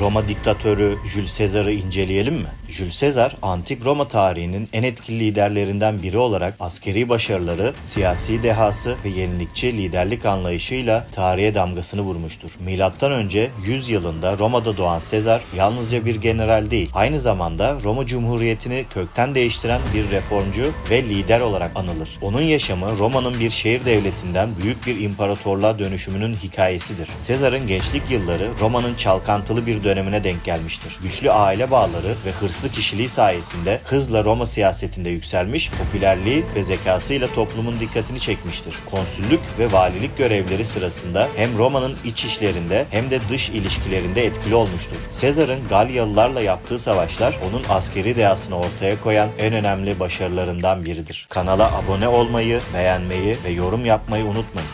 Roma diktatörü Jules Caesar'ı inceleyelim mi? Jules Caesar, antik Roma tarihinin en etkili liderlerinden biri olarak askeri başarıları, siyasi dehası ve yenilikçi liderlik anlayışıyla tarihe damgasını vurmuştur. Milattan önce 100 yılında Roma'da doğan Caesar yalnızca bir general değil, aynı zamanda Roma Cumhuriyeti'ni kökten değiştiren bir reformcu ve lider olarak anılır. Onun yaşamı Roma'nın bir şehir devletinden büyük bir imparatorluğa dönüşümünün hikayesidir. Caesar'ın gençlik yılları Roma'nın çalkantılı bir dönemine denk gelmiştir. Güçlü aile bağları ve hırslı kişiliği sayesinde hızla Roma siyasetinde yükselmiş, popülerliği ve zekasıyla toplumun dikkatini çekmiştir. Konsüllük ve valilik görevleri sırasında hem Roma'nın iç işlerinde hem de dış ilişkilerinde etkili olmuştur. Caesar'ın Galyalılarla yaptığı savaşlar onun askeri dehasını ortaya koyan en önemli başarılarından biridir. Kanala abone olmayı, beğenmeyi ve yorum yapmayı unutmayın.